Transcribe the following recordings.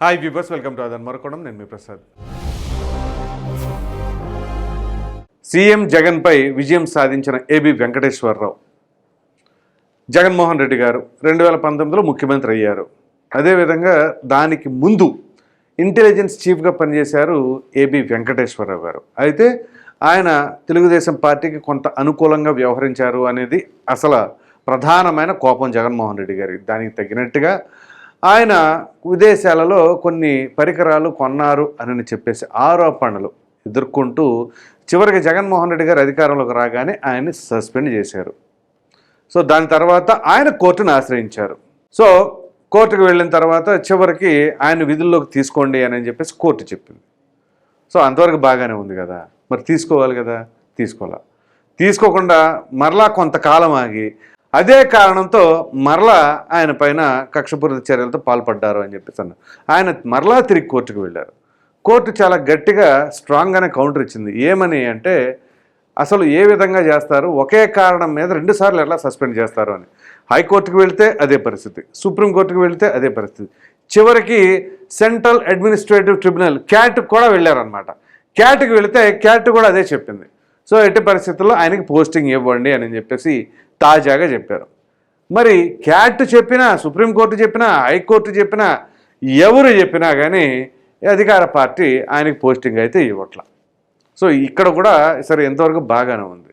Hi viewers welcome to అదన్ మరొకడం నేను మీ ప్రసాద్ సీఎం జగన్పై విజయం సాధించిన ఏబి వెంకటేశ్వరరావు జగన్మోహన్ రెడ్డి గారు రెండు వేల పంతొమ్మిదిలో ముఖ్యమంత్రి అయ్యారు. అదేవిధంగా దానికి ముందు ఇంటెలిజెన్స్ చీఫ్గా పనిచేశారు ఏబి వెంకటేశ్వరరావు గారు. అయితే ఆయన తెలుగుదేశం పార్టీకి కొంత అనుకూలంగా వ్యవహరించారు అనేది అసలు ప్రధానమైన కోపం జగన్మోహన్ రెడ్డి గారికి. దానికి తగినట్టుగా ఆయన విదేశాలలో కొన్ని పరికరాలు కొన్నారు అని చెప్పేసి ఆరోపణలు ఎదుర్కొంటూ చివరికి జగన్మోహన్ రెడ్డి గారు అధికారంలోకి రాగానే ఆయన్ని సస్పెండ్ చేశారు. సో దాని తర్వాత ఆయన కోర్టును ఆశ్రయించారు. సో కోర్టుకు వెళ్ళిన తర్వాత చివరికి ఆయన విధుల్లోకి తీసుకోండి అని చెప్పేసి కోర్టు చెప్పింది. సో అంతవరకు బాగానే ఉంది కదా. మరి తీసుకోవాలి కదా? తీసుకోవాలా? తీసుకోకుండా మరలా కొంతకాలం ఆగి అదే కారణంతో మరలా ఆయన పైన కక్షపూరిత చర్యలతో పాల్పడ్డారు అని చెప్పేసి ఆయన మరలా తిరిగి కోర్టుకు వెళ్ళారు. కోర్టు చాలా గట్టిగా స్ట్రాంగ్గానే కౌంటర్ ఇచ్చింది. ఏమని అంటే అసలు ఏ విధంగా చేస్తారు? ఒకే కారణం మీద రెండుసార్లు ఎలా సస్పెండ్ చేస్తారు అని. హైకోర్టుకు వెళితే అదే పరిస్థితి. సుప్రీంకోర్టుకు వెళితే అదే పరిస్థితి. చివరికి సెంట్రల్ అడ్మినిస్ట్రేటివ్ ట్రిబ్యునల్ క్యాట్కి కూడా వెళ్ళారనమాట క్యాట్కి వెళితే క్యాట్ కూడా అదే చెప్పింది. సో ఎట్టి పరిస్థితుల్లో ఆయనకి పోస్టింగ్ ఇవ్వండి అని చెప్పేసి తాజాగా చెప్పారు. మరి క్యాట్ చెప్పినా సుప్రీంకోర్టు చెప్పినా హైకోర్టు చెప్పినా ఎవరు చెప్పినా కానీ అధికార పార్టీ ఆయనకి పోస్టింగ్ అయితే ఇవ్వట్ల. సో ఇక్కడ కూడా సరే ఎంతవరకు బాగానే ఉంది.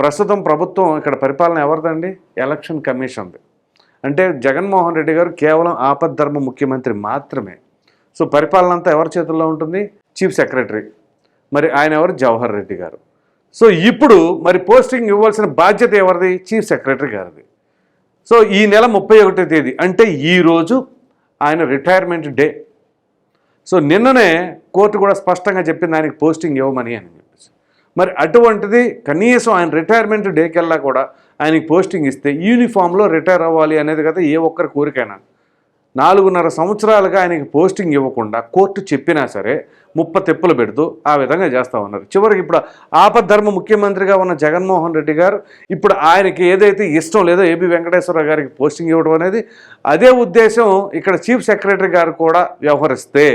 ప్రస్తుతం ప్రభుత్వం ఇక్కడ పరిపాలన ఎవరిదండి? ఎలక్షన్ కమిషన్ది. అంటే జగన్మోహన్ రెడ్డి గారు కేవలం ఆపద్ధర్మ ముఖ్యమంత్రి మాత్రమే. సో పరిపాలన అంతా ఎవరి చేతుల్లో ఉంటుంది? Chief secretary. మరి ఆయన ఎవరు? జవహర్ రెడ్డి గారు. సో ఇప్పుడు మరి పోస్టింగ్ ఇవ్వాల్సిన బాధ్యత ఎవరిది? చీఫ్ సెక్రటరీ గారిది. సో ఈ నెల ముప్పై ఒకటో తేదీ అంటే ఈరోజు ఆయన రిటైర్మెంట్ డే. సో నిన్ననే కోర్టు కూడా స్పష్టంగా చెప్పింది ఆయనకి పోస్టింగ్ ఇవ్వమని అని చెప్పేసి. మరి అటువంటిది కనీసం ఆయన రిటైర్మెంట్ డేకెల్లా కూడా ఆయనకి పోస్టింగ్ ఇస్తే యూనిఫామ్లో రిటైర్ అవ్వాలి అనేది కదా ఏ ఒక్కరి కోరికైనా. నాలుగున్నర సంవత్సరాలుగా ఆయనకి పోస్టింగ్ ఇవ్వకుండా కోర్టు చెప్పినా సరే ముప్ప తెప్పులు పెడుతూ ఆ విధంగా చేస్తూ ఉన్నారు. చివరికి ఇప్పుడు ఆపద్ధర్మ ముఖ్యమంత్రిగా ఉన్న జగన్మోహన్ రెడ్డి గారు ఇప్పుడు ఆయనకి ఏదైతే ఇష్టం లేదో ఏబి వెంకటేశ్వర గారికి పోస్టింగ్ ఇవ్వడం అనేది అదే ఉద్దేశం ఇక్కడ చీఫ్ సెక్రటరీ గారు కూడా వ్యవహరిస్తే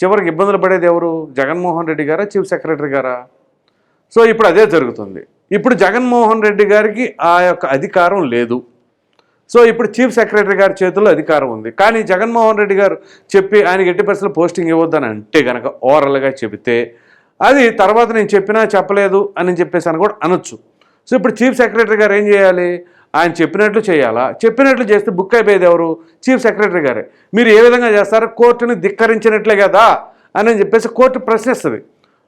చివరికి ఇబ్బందులు పడేది ఎవరు? జగన్మోహన్ రెడ్డి గారా చీఫ్ సెక్రటరీ గారా? సో ఇప్పుడు అదే జరుగుతుంది. ఇప్పుడు జగన్మోహన్ రెడ్డి గారికి ఆ యొక్క అధికారం లేదు. సో ఇప్పుడు చీఫ్ సెక్రటరీ గారి చేతుల్లో అధికారం ఉంది. కానీ జగన్మోహన్ రెడ్డి గారు చెప్పి ఆయనకి ఎట్టి పరిస్థితులు పోస్టింగ్ ఇవ్వద్దని అంటే కనుక ఓవరాల్గా చెబితే అది తర్వాత నేను చెప్పినా చెప్పలేదు అని చెప్పేసి అని కూడా అనొచ్చు. సో ఇప్పుడు చీఫ్ సెక్రటరీ గారు ఏం చేయాలి? ఆయన చెప్పినట్లు చేయాలా? చెప్పినట్లు చేస్తే బుక్ అయిపోయేది ఎవరు? చీఫ్ సెక్రటరీ గారే. మీరు ఏ విధంగా చేస్తారు కోర్టుని ధిక్కరించినట్లే కదా అని చెప్పేసి కోర్టు ప్రశ్నిస్తుంది.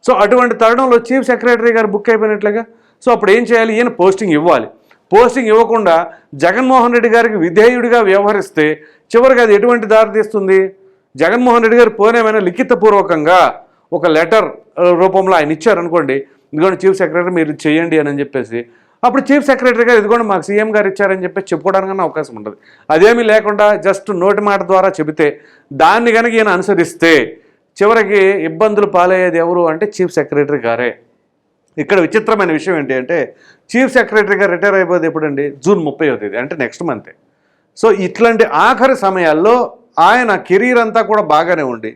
సో అటువంటి తరుణంలో చీఫ్ సెక్రటరీ గారు బుక్ అయిపోయినట్లుగా? సో అప్పుడు ఏం చేయాలి? ఈయన పోస్టింగ్ ఇవ్వాలి. పోస్టింగ్ ఇవ్వకుండా జగన్మోహన్ రెడ్డి గారికి విధేయుడిగా వ్యవహరిస్తే చివరికి అది ఎటువంటి దారి తీస్తుంది? జగన్మోహన్ రెడ్డి గారు పోనేమైనా లిఖితపూర్వకంగా ఒక లెటర్ రూపంలో ఆయన ఇచ్చారనుకోండి ఇదిగోండి చీఫ్ సెక్రటరీ మీరు చేయండి అని చెప్పేసి. అప్పుడు చీఫ్ సెక్రటరీ గారు ఇదిగోండి మాకు సీఎం గారు ఇచ్చారని చెప్పి చెప్పుకోవడానికి అవకాశం ఉంటుంది అదేమీ లేకుండా జస్ట్ నోటి మాట ద్వారా చెబితే దాన్ని కనుక ఈయన అనుసరిస్తే చివరికి ఇబ్బందులు పాలయ్యేది ఎవరు అంటే చీఫ్ సెక్రటరీ గారే. ఇక్కడ విచిత్రమైన విషయం ఏంటి అంటే చీఫ్ సెక్రటరీగా రిటైర్ అయిపోతే ఎప్పుడండి? జూన్ ముప్పై తేదీ అంటే నెక్స్ట్ మంతే సో ఇట్లాంటి ఆఖరి సమయాల్లో ఆయన కెరీర్ అంతా కూడా బాగానే ఉండి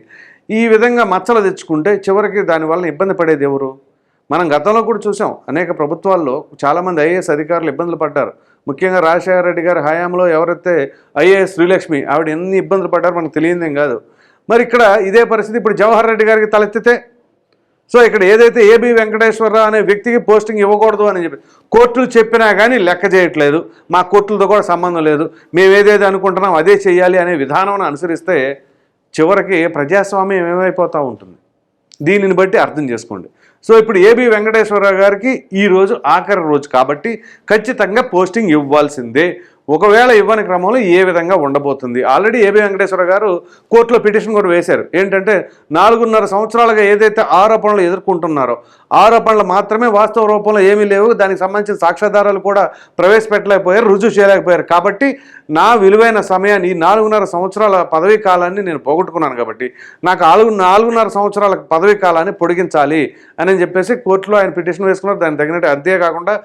ఈ విధంగా మచ్చలు తెచ్చుకుంటే చివరికి దానివల్ల ఇబ్బంది పడేది ఎవరు? మనం గతంలో కూడా చూసాం అనేక ప్రభుత్వాల్లో చాలామంది ఐఏఎస్ అధికారులు ఇబ్బందులు పడ్డారు. ముఖ్యంగా రాజశేఖర రెడ్డి గారి హయాంలో ఎవరైతే ఐఏఎస్ శ్రీలక్ష్మి ఆవిడ ఎన్ని ఇబ్బందులు పడ్డారో మనకు తెలియదేం కాదు. మరి ఇక్కడ ఇదే పరిస్థితి ఇప్పుడు జవహర్ రెడ్డి గారికి తలెత్తితే సో ఇక్కడ ఏదైతే ఏబి వెంకటేశ్వరరావు అనే వ్యక్తికి పోస్టింగ్ ఇవ్వకూడదు అని చెప్పి కోర్టులు చెప్పినా కానీ లెక్క చేయట్లేదు. మా కోర్టులతో కూడా సంబంధం లేదు. మేము ఏదైతే అనుకుంటున్నాం అదే చేయాలి అనే విధానం అనుసరిస్తే చివరికి ప్రజాస్వామ్యం ఏమైపోతూ ఉంటుంది? దీనిని బట్టి అర్థం చేసుకోండి. సో ఇప్పుడు ఏబి వెంకటేశ్వరరావు గారికి ఈరోజు ఆఖరి రోజు కాబట్టి ఖచ్చితంగా పోస్టింగ్ ఇవ్వాల్సిందే. ఒకవేళ ఇవ్వని క్రమంలో ఏ విధంగా ఉండబోతుంది? ఆల్రెడీ ఏబి వెంకటేశ్వర గారు కోర్టులో పిటిషన్ కూడా వేశారు. ఏంటంటే నాలుగున్నర సంవత్సరాలుగా ఏదైతే ఆరోపణలు ఎదుర్కొంటున్నారో ఆరోపణలు మాత్రమే వాస్తవ రూపంలో ఏమీ లేవు. దానికి సంబంధించిన సాక్ష్యాధారాలు కూడా ప్రవేశపెట్టలేకపోయారు రుజువు చేయలేకపోయారు. కాబట్టి నా విలువైన సమయాన్ని ఈ నాలుగున్నర సంవత్సరాల పదవీ కాలాన్ని నేను పోగొట్టుకున్నాను కాబట్టి నాకు నాలుగు నాలుగున్నర సంవత్సరాల పదవీ కాలాన్ని పొడిగించాలి అని చెప్పేసి కోర్టులో ఆయన పిటిషన్ వేసుకున్నారు. దానికి తగినట్టు అంతేకాకుండా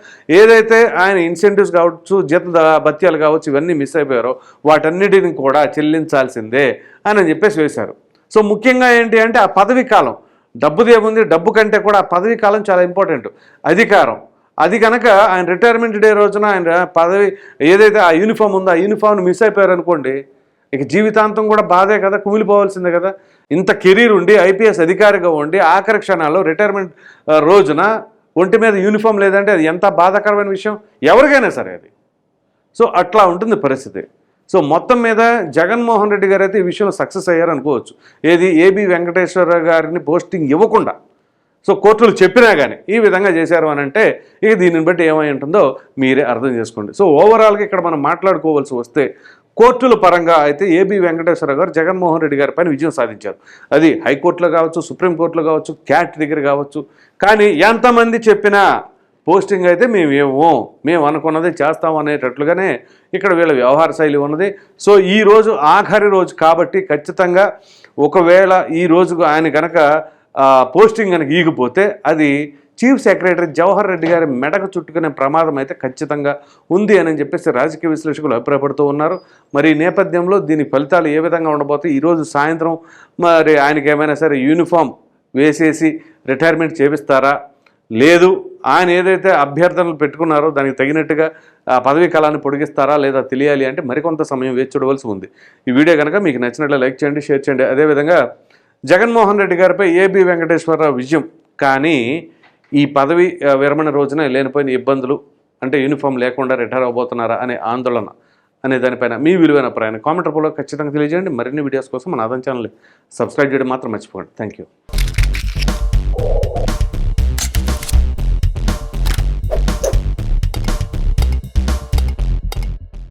ఏదైతే ఆయన ఇన్సెంటివ్స్ కావచ్చు జీత భత్య భత్యాలు కావచ్చు ఇవన్నీ మిస్ అయిపోయారో వాటన్నిటిని కూడా చెల్లించాల్సిందే అని చెప్పేసి వేశారు. సో ముఖ్యంగా ఏంటి అంటే ఆ పదవి కాలం డబ్బుది ఏముంది డబ్బు కంటే కూడా ఆ పదవి కాలం చాలా ఇంపార్టెంట్. అధికారం. అది కనుక ఆయన రిటైర్మెంట్ డే రోజున ఆయన పదవి ఏదైతే ఆ యూనిఫామ్ ఉందో ఆ యూనిఫామ్ని మిస్ అయిపోయారు అనుకోండి ఇక జీవితాంతం కూడా బాధే కదా కుమిలిపోవాల్సిందే కదా. ఇంత కెరీర్ ఉండి ఐపీఎస్ అధికారిగా ఉండి ఆఖరి క్షణాల్లో రిటైర్మెంట్ రోజున ఒంటి మీద యూనిఫామ్ లేదంటే అది ఎంత బాధాకరమైన విషయం? ఎవరికైనా సరే అది. సో అట్లా ఉంటుంది పరిస్థితి. సో మొత్తం మీద జగన్మోహన్ రెడ్డి గారు అయితే ఈ విషయంలో సక్సెస్ అయ్యారు అనుకోవచ్చు. ఏది ఏబి వెంకటేశ్వర గారిని పోస్టింగ్ ఇవ్వకుండా సో కోర్టులు చెప్పినా కానీ ఈ విధంగా చేశారు అని అంటే ఇక దీనిని బట్టి ఏమై ఉంటుందో మీరే అర్థం చేసుకోండి. సో ఓవరాల్గా ఇక్కడ మనం మాట్లాడుకోవాల్సి వస్తే కోర్టుల పరంగా అయితే ఏబి వెంకటేశ్వర గారు జగన్మోహన్ రెడ్డి గారి పైన విజయం సాధించారు. అది హైకోర్టులో కావచ్చు సుప్రీంకోర్టులో కావచ్చు క్యాట్ దగ్గర కావచ్చు. కానీ ఎంతమంది చెప్పినా పోస్టింగ్ అయితే మేము ఇవ్వము మేము అనుకున్నది చేస్తాం అనేటట్లుగానే ఇక్కడ వీళ్ళ వ్యవహార శైలి ఉన్నది. సో ఈ రోజు ఆఖరి రోజు కాబట్టి ఖచ్చితంగా ఒకవేళ ఈ రోజుకు ఆయన కనుక పోస్టింగ్ కనుక ఈగిపోతే అది చీఫ్ సెక్రటరీ జవహర్ రెడ్డి గారి మెడకు చుట్టుకునే ప్రమాదం అయితే ఖచ్చితంగా ఉంది అని చెప్పేసి రాజకీయ విశ్లేషకులు అభిప్రాయపడుతూ ఉన్నారు. మరి ఈ నేపథ్యంలో దీని ఫలితాలు ఏ విధంగా ఉండబోతాయి? ఈరోజు సాయంత్రం మరి ఆయనకి ఏమైనా సరే యూనిఫామ్ వేసేసి రిటైర్మెంట్ చేపిస్తారా? లేదు. ఆయన ఏదైతే అభ్యర్థనలు పెట్టుకున్నారో దానికి తగినట్టుగా ఆ పదవీ కాలాన్ని పొడిగిస్తారా లేదా తెలియాలి అంటే మరికొంత సమయం వేచి చూడవలసి ఉంది. ఈ వీడియో కనుక మీకు నచ్చినట్లు లైక్ చేయండి షేర్ చేయండి. అదేవిధంగా జగన్మోహన్ రెడ్డి గారిపై ఏబి వెంకటేశ్వరరావు విజయం కానీ ఈ పదవి విరమణ రోజున లేనిపోయిన ఇబ్బందులు అంటే యూనిఫామ్ లేకుండా రిటైర్ అవబోతున్నారా అనే ఆందోళన అనే దానిపైన మీ విలువైన ప్రయాణం కామెంట్ రూపంలో ఖచ్చితంగా తెలియజేయండి. మరిన్ని వీడియోస్ కోసం మన ఆదాయం ఛానల్ సబ్స్క్రైబ్ చేయడం మాత్రం మర్చిపోండి థ్యాంక్ యూ